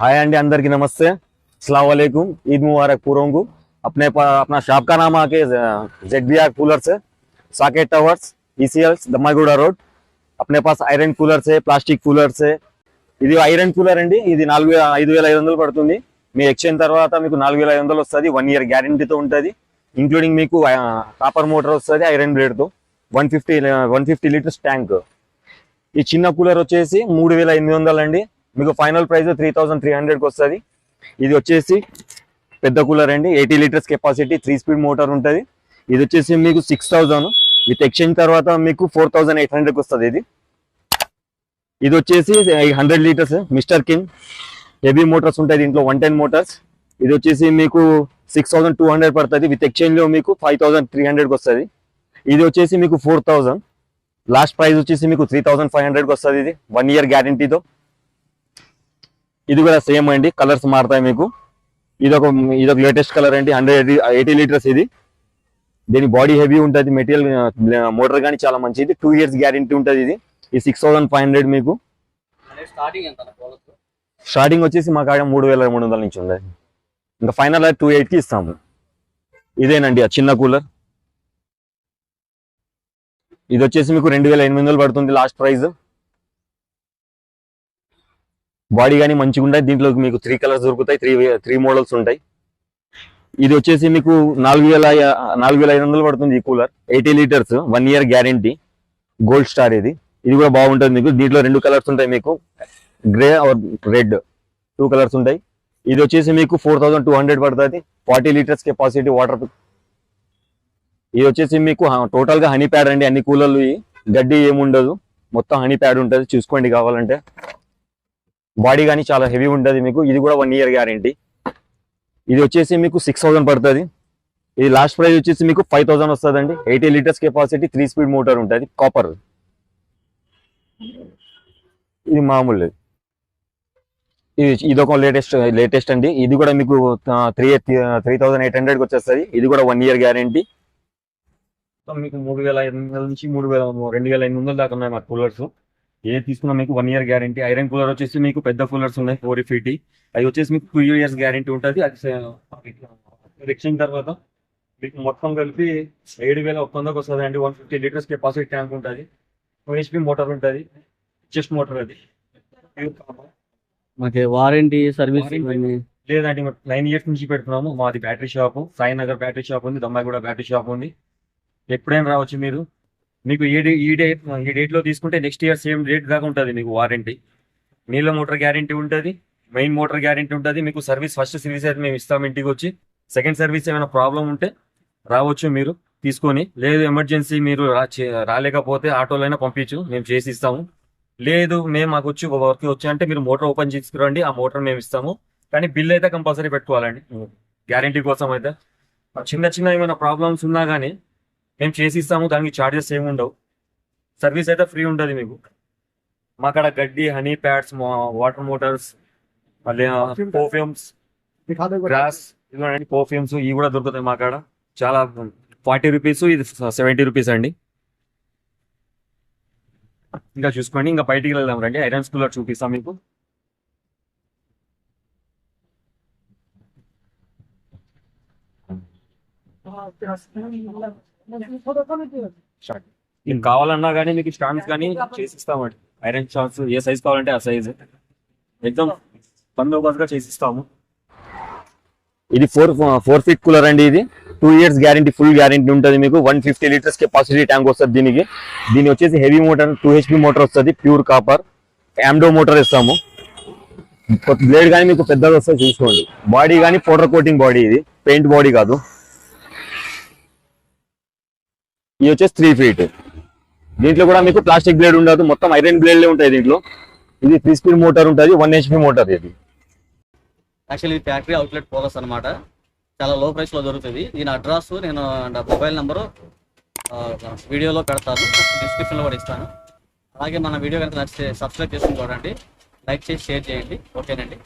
हाय अंडी अंदर की नमस्ते अस्सलाम वालेकुम ईद मुबारक पूरों को अपने पा, अपना शॉप का नाम आके जेड बी आर कूलर्स है साकेट टावर्स ఈసీఎల్స్ దమ్మాయిగూడ రోడ్ అప్నే pass iron coolers plastic coolers ఇది ఐరన్ కూలర్ అండి ఇది నాలుగు వేల ఐదు వేల ఐదు వందలు పడుతుంది మీ ఎక్స్చేంజ్ తర్వాత మీకు నాలుగు వేల ఐదు వందలు వస్తుంది వన్ ఇయర్ గ్యారంటీతో ఉంటుంది ఇంక్లూడింగ్ మీకు కాపర్ మోటార్ వస్తుంది iron బ్లేడ్తో one fifty one fifty litres tank ఈ చిన్న కూలర్ వచ్చేసి మూడు వేల ఎనిమిది వందలు అండి మీకు final price three thousand three హండ్రెడ్కి వస్తుంది. ఇది వచ్చేసి పెద్ద కూలర్ అండి. Eighty litres capacity three speed motor ఉంటుంది. ఇది వచ్చేసి మీకు సిక్స్ థౌజండ్ విత్ ఎక్స్చేంజ్ తర్వాత మీకు ఫోర్ థౌసండ్ ఎయిట్ హండ్రెడ్కి వస్తుంది ఇది. ఇది వచ్చేసి hundred litres mister king heavy motors ఉంటాయి దీంట్లో వన్ టెన్ మోటార్స్ ఇది వచ్చేసి మీకు సిక్స్ థౌసండ్ టూ హండ్రెడ్ పడుతుంది. విత్ ఎక్స్చేంజ్లో మీకు ఫైవ్ థౌసండ్ త్రీ హండ్రెడ్కి వస్తుంది. ఇది వచ్చేసి మీకు ఫోర్ థౌసండ్ లాస్ట్ ప్రైస్ వచ్చేసి మీకు త్రీ థౌసండ్ ఫైవ్ హండ్రెడ్కి వస్తుంది ఇది. వన్ ఇయర్ గ్యారంటీతో ఇది కూడా సేమ్ అండి కలర్స్ మారుతాయి మీకు. ఇది ఒక ఇది ఒక లేటెస్ట్ కలర్ అండి హండ్రెడ్ ఎయిటీ లీటర్స్ ఇది. దీని బాడీ హెవీ ఉంటుంది మెటీరియల్ మోటార్ కానీ చాలా మంచిది. టూ ఇయర్స్ గ్యారంటీ ఉంటుంది ఇది. ఈ సిక్స్ థౌసండ్ ఫైవ్ హండ్రెడ్ మీకు. స్టార్టింగ్ ఎంత పోలస్ స్టార్టింగ్ వచ్చేసి మా కాడ మూడు వేల మూడు వందల నుంచి ఉంది ఇంకా ఫైనల్ టూ ఎయిట్కి ఇస్తాము. ఇదేనండి ఆ చిన్న కూలర్ ఇది వచ్చేసి మీకు రెండు వేల ఎనిమిది వందలు పడుతుంది లాస్ట్ ప్రైస్ బాడీ కానీ మంచిగా ఉంటాయి దీంట్లో మీకు త్రీ కలర్స్ దొరుకుతాయి త్రీ త్రీ మోడల్స్ ఉంటాయి. ఇది వచ్చేసి మీకు నాలుగు వేల నాలుగు వేల ఐదు వందలు పడుతుంది ఈ cooler. Eighty litres one year guarantee. Gold star ఇది. ఇది కూడా బాగుంటుంది మీకు. దీంట్లో రెండు కలర్స్ ఉంటాయి మీకు. Grey or red two colours ఉంటాయి. ఇది వచ్చేసి మీకు ఫోర్ థౌసండ్ టూ హండ్రెడ్ పడుతుంది. ఫార్టీ లీటర్స్ కెపాసిటీ వాటర్ ఇది వచ్చేసి మీకు టోటల్గా హనీ ప్యాడ్ అండి. అన్ని కూలర్లు గడ్డి ఏముండదు. మొత్తం హనీ ప్యాడ్ ఉంటుంది. చూసుకోండి కావాలంటే. బాడీ కానీ చాలా హెవీ ఉంటుంది మీకు. ఇది కూడా వన్ ఇయర్ గ్యారంటీ. ఇది వచ్చేసి మీకు సిక్స్ థౌసండ్ పడుతుంది. ఇది లాస్ట్ ప్రైస్ వచ్చేసి మీకు ఫైవ్ థౌసండ్ వస్తుందండి. Eighty litres capacity three speed motor ఉంటుంది. కాపర్ ఇది మామూలు. ఇది ఇది ఒక లేటెస్ట్ లేటెస్ట్ అండి. ఇది కూడా మీకు త్రీ త్రీ థౌసండ్ ఎయిట్ హండ్రెడ్కి వచ్చేస్తుంది. ఇది కూడా వన్ ఇయర్ గ్యారంటీ మీకు మూడు వేల ఐదు వందల నుంచి మూడు వేల రెండు వేల ఎనిమిది వందల దాకా ఉన్నాయి మా కూలర్స్ ఏ తీసుకున్నా మీకు one year guarantee iron cooler వచ్చేసి మీకు పెద్ద కూలర్స్ ఉన్నాయి ఫోర్ ఫీటీ అవి వచ్చేసి మీకు టూ ఇయర్స్ గ్యారంటీ ఉంటుంది. అది ఎక్స్చేంజ్ తర్వాత మీకు మొత్తం కలిపి ఏడు వేల ఒక్క వందకు వస్తుంది అండి. One fifty litres capacity tank ఉంటుంది. హెచ్పి మోటార్ ఉంటుంది. చెస్ట్ మోటార్ అది. మాకు వారంటీ సర్వీస్. లేదండి నైన్ ఇయర్స్ నుంచి పెడుతున్నాము. మాది battery shop Sainagar battery shop ఉంది దమ్మాయిగూడ బ్యాటరీ షాప్ ఉంది. ఎప్పుడైనా రావచ్చు మీరు. మీకు ఈ డే ఈ డేట్ ఈ డేట్లో తీసుకుంటే నెక్స్ట్ ఇయర్ సేమ్ డేట్ దాకా ఉంటుంది మీకు వారంటీ నీళ్ళ మోటార్ గ్యారంటీ ఉంటుంది మెయిన్ మోటార్ గ్యారంటీ ఉంటుంది మీకు సర్వీస్ ఫస్ట్ సర్వీస్ అయితే మేము ఇస్తాం ఇంటికి వచ్చి. సెకండ్ సర్వీస్ ఏమైనా ప్రాబ్లం ఉంటే రావచ్చు మీరు తీసుకొని. లేదు ఎమర్జెన్సీ మీరు రాలేకపోతే ఆటోలో అయినా పంపించు మేము చేసి ఇస్తాము. లేదు మేము మాకు వచ్చి వర్క్ వచ్చి అంటే మీరు మోటార్ ఓపెన్ చేసుకురండి ఆ మోటార్ మేము ఇస్తాము. కానీ బిల్ అయితే కంపల్సరీ పెట్టుకోవాలండి. గ్యారంటీ కోసం అయితే. చిన్న చిన్న ఏమైనా ప్రాబ్లమ్స్ ఉన్నా కానీ మేము చేసి ఇస్తాము? దానికి ఛార్జెస్ ఏమి ఉండవు. సర్వీస్ అయితే ఫ్రీ ఉంటుంది మీకు. మా కాడ గడ్డి హనీ ప్యాడ్స్ వాటర్ మోటార్స్ మళ్ళీ పర్ఫ్యూమ్స్ గ్రాస్ పర్ఫ్యూమ్స్ ఇవి కూడా దొరుకుతాయి మా కాడ చాలా ఫార్టీ రూపీస్ ఇది సెవెంటీ రూపీస్ అండి. ఇంకా చూసుకోండి ఇంకా బయటికి వెళ్దాం రండి. ఐరన్ స్కూల్లో చూపిస్తాం మీకు. మీకు కావాలన్నా కానీ మీకు స్టాండ్స్ కానీ చేసిస్తామండి ఐరన్ స్టాండ్స్ ఏ సైజ్ కావాలంటే ఆ సైజ్. ఎగ్జామ్ బందోబస్తుగా చేసిస్తాము. ఇది ఫోర్ ఫోర్ ఫీట్ కూలర్ అండి ఇది. Two years guarantee full guarantee ఉంటుంది మీకు. One fifty litres capacity tank వస్తుంది దీనికి. దీని వచ్చేసి heavy motor two HP motor వస్తుంది ప్యూర్ కాపర్ యామ్డో మోటార్ ఇస్తాము. బ్లేడ్ కానీ మీకు పెద్దది వస్తుంది చూసుకోండి. బాడీ కానీ పౌడర్ కోటింగ్ బాడీ ఇది. పెయింట్ బాడీ కాదు. ఇది వచ్చేసి త్రీ ఫీట్ దీంట్లో కూడా మీకు ప్లాస్టిక్ బ్లేడ్ ఉండదు మొత్తం ఐరన్ బ్లేడ్లే ఉంటాయి దీంట్లో. ఇది త్రీ స్పీడ్ మోటార్ ఉంటుంది వన్ హెచ్పి మోటార్ ఇది. యాక్చువల్లీ ఫ్యాక్టరీ అవుట్లెట్ పోలస్ అనమాట చాలా లో ప్రైస్లో దొరుకుతుంది. దీని అడ్రస్ నేను మొబైల్ నెంబరు వీడియోలో పెడతాను. డిస్క్రిప్షన్లో కూడా ఇస్తాను. అలాగే మన వీడియో కనుక నచ్చితే సబ్స్క్రైబ్ చేసుకుని చూడండి. లైక్ చేసి షేర్ చేయండి. ఓకేనండి